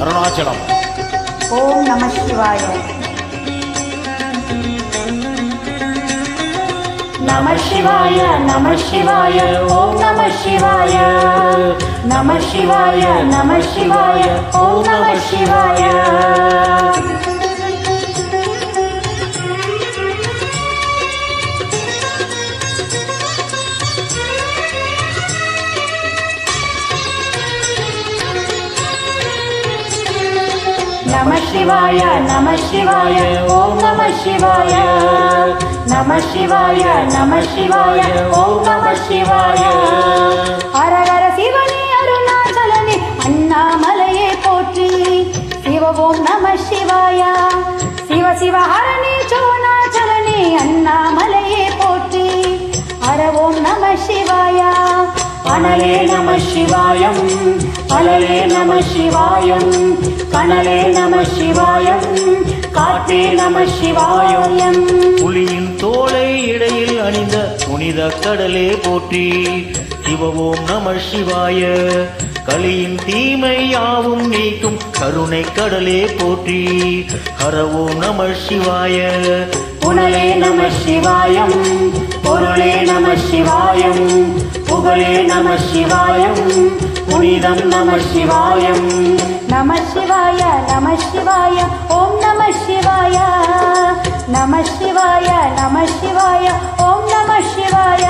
அருணாச்சலம் ஓம் நம சிவாய நம சிவாய நம சிவாய ஓம் நம சிவாய நம சிவாய நம சிவாய ஓம் நம சிவாய நம சிவாய நம சிவாய ஓம் நம சிவாய நம சிவாய நம சிவாய ஓம் நம சிவாய அரகர சிவனே அருணாச்சலனே அண்ணாமலையே போற்றி சிவ ஓம் நம சிவாய சிவ சிவ ஹரணி சோனாச்சலனே அண்ணாமலையே அனலே நம சிவாயம் அலலே நம சிவாயம் கனலே நம சிவாயம் காட்டே நம சிவாயம். புலியின் தோலை இடையில் அணிந்த புனித கடலே போற்றி சிவவோம் நம சிவாய கலியின் தீமை யாவும் நீக்கும் கருணை கடலே போற்றி. ஹரவோ நம சிவாய. புனலே நம சிவாயம். பொருளே நம சிவாயம். புகழே நம சிவாயம். புனிதம் நம சிவாயம். நம சிவாய நம சிவாய. ஓம் நம சிவாய. நம சிவாய நம சிவாய. ஓம் நம சிவாய.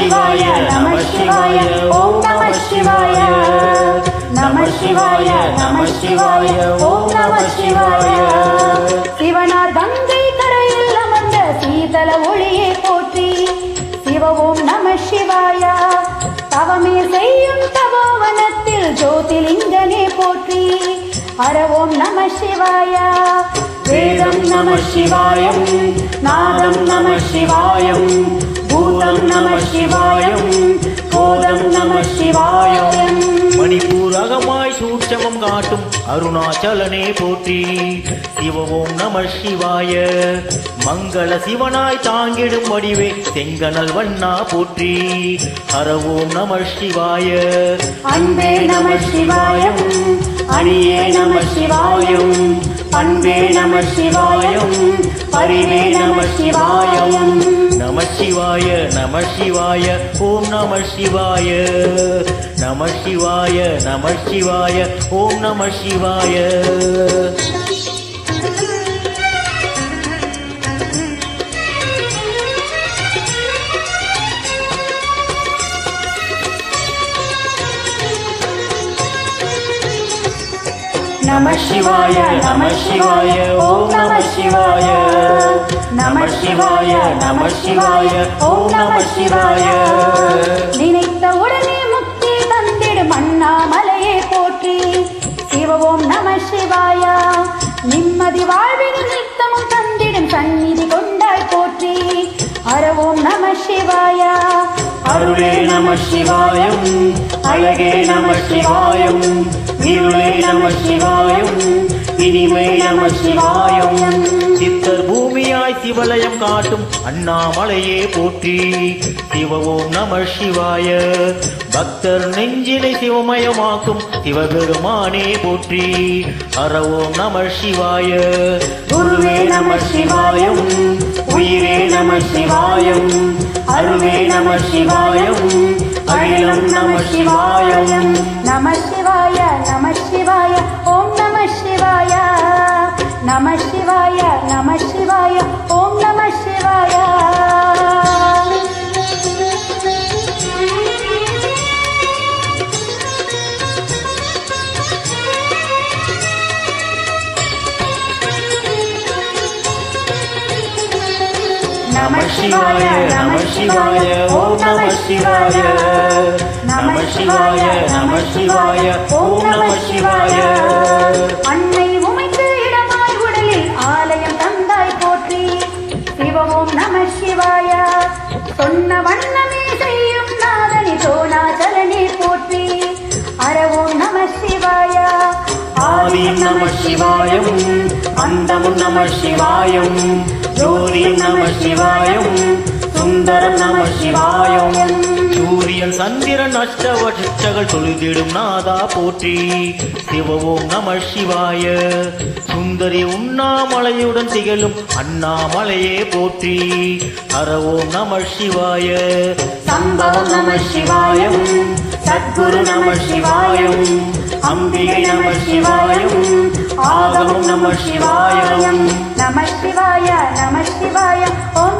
சிவாய நம சிவாய ஓம் நம சிவாய நம சிவாய நம சிவாய ஓம் நம சிவாய சிவனார் கங்கை கரையில் அமர்ந்த சீதள ஒளியை போற்றி சிவ ஓம் நம சிவாய தவமே செய்யும் தபோவனத்தில் ஜோதிலிங்கனே போற்றி ஹர நம சிவாய வேதம் நம சிவாயம் நாதம் நம சிவாயம் பூதம் நம சிவாயம். போதம் நம சிவாயம். மணிப்பூரகமாய் சூட்சமம் காட்டும் அருணாச்சலனே போற்றி. சிவவோம் நம சிவாய. மங்கள சிவனாய் தாங்கிடும் வடிவே செங்கனல் வண்ணா போற்றி. ஹரவோம் நம சிவாய. அன்பே நம சிவாயம். அணியே நம சிவாயம். அன்பே நம சிவாயம். பரிவே நம சிவாயம். நம சிவாய நம சிவாய ஓம் நம சிவாய. நம சிவாய நம சிவாய ஓம் நம சிவாய. நம சிவாய நம சிவாய ஓம் நம சிவாய. நம சிவாய நம சிவாய ஓம் நம சிவாய. நினைத்த உடனே முக்தி தந்திடும் அண்ணாமலையே போற்றி. சிவ ஓம் நம சிவாய நிம்மதி வாழ்வின் நித்தமும் தந்திடும் சந்நிதி கொண்டாய் போற்றி. ஹர ஓம் நம சிவாய அருளே நம சிவாயம் அழகே நம சிவாயம் இருளே நம சிவாயம் இனிமை நம சிவாயம். சித்தர் பூமியாய் சிவலயம் காட்டும் அண்ணாமலையே போற்றி. சிவவோம் நம சிவாய. பக்தர் நெஞ்சினை சிவமயமாக்கும் சிவபெருமானே போற்றி. அறவோம் நம சிவாய. குருவே நம சிவாயம். உயிரே நம சிவாயம். அருவே நம சிவாயம். அகிலம் நம சிவாயம். நம சிவாய நம சிவாய. நம சிவாய நம சிவாய ஓம் நம சிவாய நம சிவாய நம சிவாய ஓம் நம சிவாய நம சிவாய நம சிவாய ஓம் நம சிவாய அன்னை வண்ண வண்ணமே செய்யும் நாதனி சோனாதரனே போற்றி. அறவும் நம சிவாயா ஆதியும் நம சிவாயம் அந்தமும் நம சிவாயம் ஜோதியும் நம சிவாயம் சுந்தரம் நம சிவாயம் சூரியன் சந்திரன் அஷ்டவட்சகள் தொழுதிடும் நாதா போற்றி. சிவவோம் நம சிவாய. சுந்தரி உண்ணாமலையுடன் திகழும் அண்ணாமலையே போற்றி. ஹரவோம் நம சிவாய. சம்பவம் நம சிவாயம் சத்குரு நம சிவாயம் அம்பிகை நம சிவாயம் ஆகமம் நம சிவாயம் நம சிவாய நம சிவாய. ஓம்